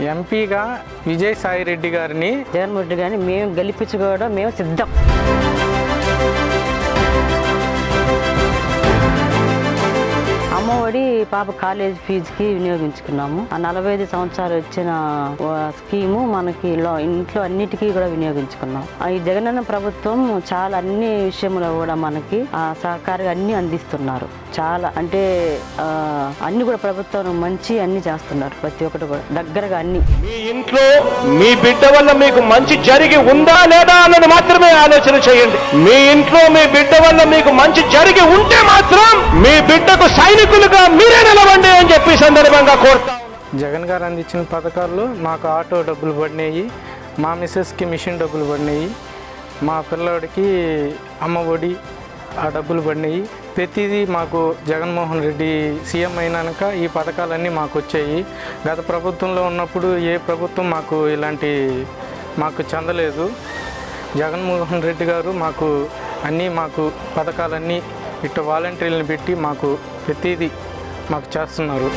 ఎంపీగా విజయసాయి రెడ్డి గారిని జగన్మోహన్ రెడ్డి గారిని మేము గెలిపించుకోవడం మేము సిద్ధం. అమ్మఒడి పాప కాలేజ్ ఫీజుకి వినియోగించుకున్నాము. ఆ నలభై ఐదు సంవత్సరాలు వచ్చిన స్కీము మనకి లో- ఇంట్లో అన్నిటికీ కూడా వినియోగించుకున్నాం. ఆ, ఈ జగనన్న ప్రభుత్వం చాలా అన్ని విషయంలో కూడా మనకి సహకారంగా అన్ని అందిస్తున్నారు. చాలా అంటే అన్ని కూడా ప్రభుత్వం మంచి అన్ని చేస్తున్నారు. ప్రతి ఒక్కటి కూడా దగ్గరగా అన్ని. మీ ఇంట్లో మీ బిడ్డ వల్ల మీకు మంచి జరిగి ఉందా లేదా అన్నది మాత్రమే ఆలోచన చేయండి. మీ ఇంట్లో మీ బిడ్డ వల్ల మీకు మంచి జరిగి ఉంటే మాత్రం మీ బిడ్డకు సైనికులుగా మీరే నిలవండి అని చెప్పి సందర్భంగా కోరుతా జగన్ గారు అందించిన పథకాల్లో మాకు ఆటో డబ్బులు పడినాయి మా మిస్సెస్కి మిషన్ డబ్బులు పడినాయి మా పిల్లోడికి అమ్మ ఒడి ఆ డబ్బులు పడినాయి. ప్రతిదీ మాకు జగన్మోహన్ రెడ్డి సీఎం అయినాక ఈ పథకాలన్నీ మాకు వచ్చాయి. గత ప్రభుత్వంలో ఉన్నప్పుడు ఏ ప్రభుత్వం మాకు ఇలాంటి మాకు చెందలేదు. జగన్మోహన్ రెడ్డి గారు మాకు అన్నీ మాకు పథకాలన్నీ ఇటు వాలంటీర్లను పెట్టి మాకు ప్రతిదీ మాకు చేస్తున్నారు.